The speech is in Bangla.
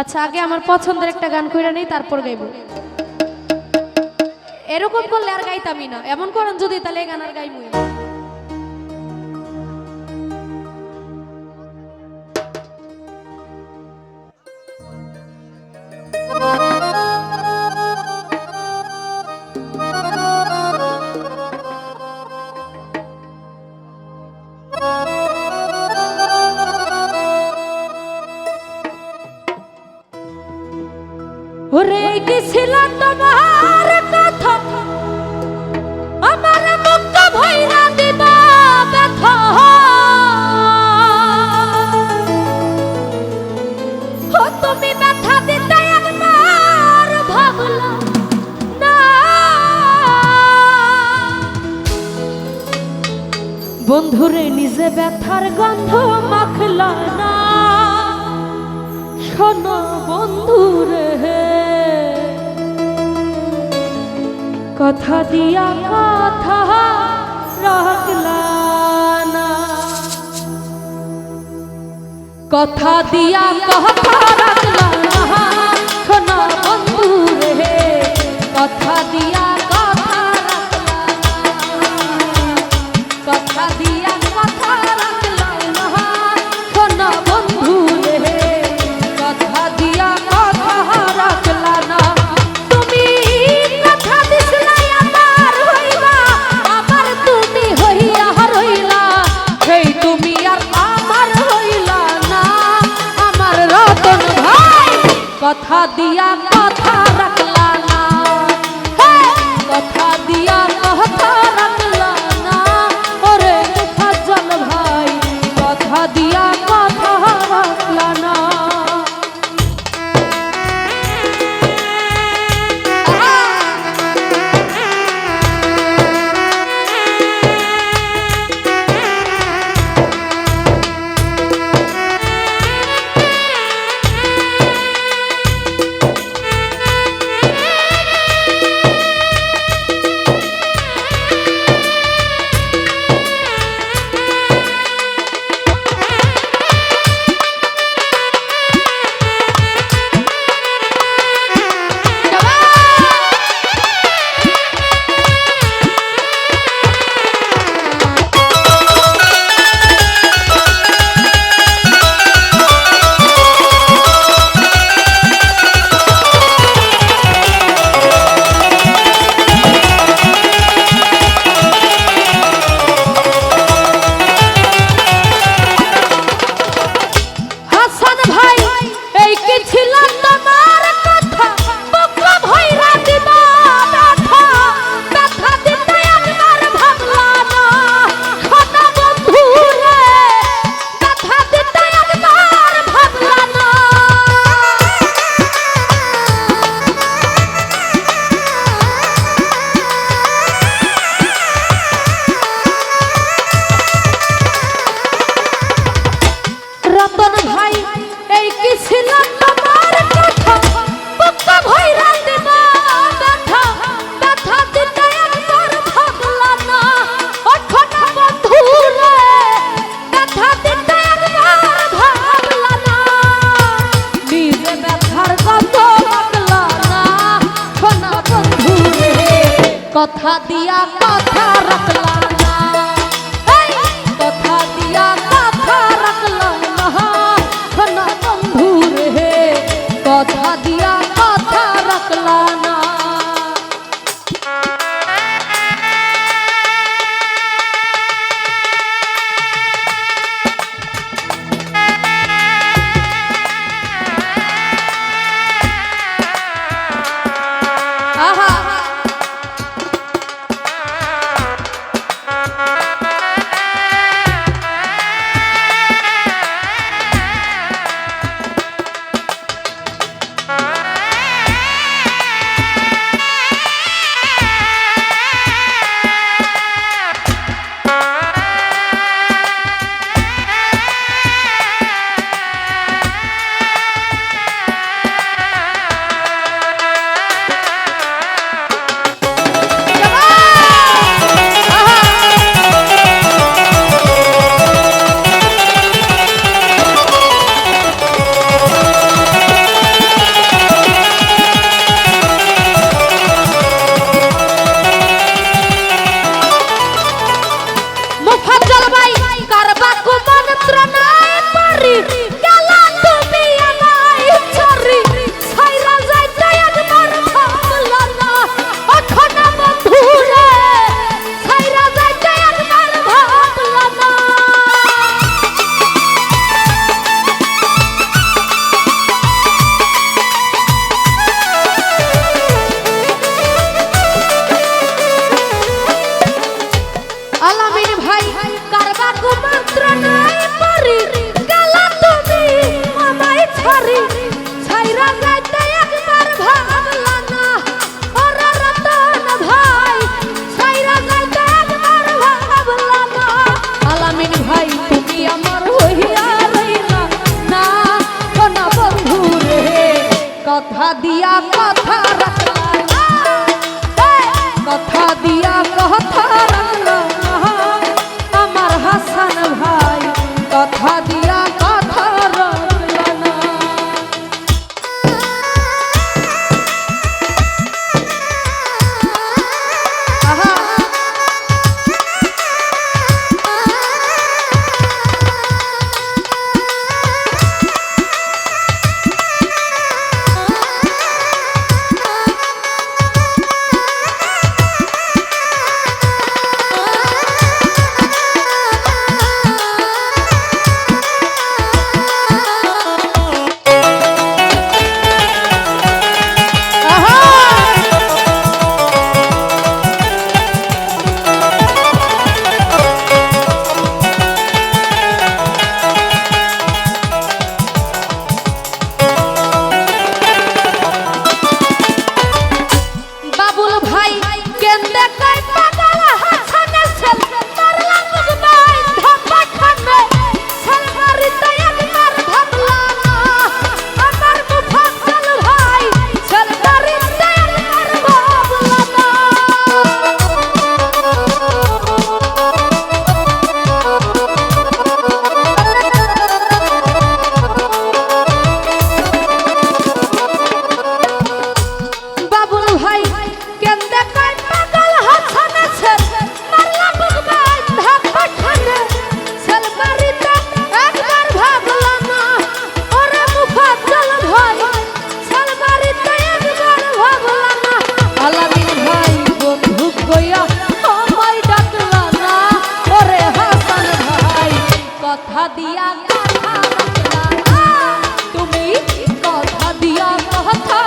আচ্ছা আগে আমার পছন্দের একটা গান কইরা নেই, তারপর গাইব। এরকম করলে আর গাইতামই না। এমন করেন যদি, তাহলে গান আর গাইবই না। বন্ধুরে, নিজে ব্যথার গন্ধ মাখল না। শোনো বন্ধুরে, কথা দিয়া কথা রাখলা না। কথা দিয়া কথা রাখলা কথা দিয়া কথা রাখ। হাদিয়া কথা দিয়া কথা রাখ কথা দিয়া কথা তুমি কথা দিয়া কথা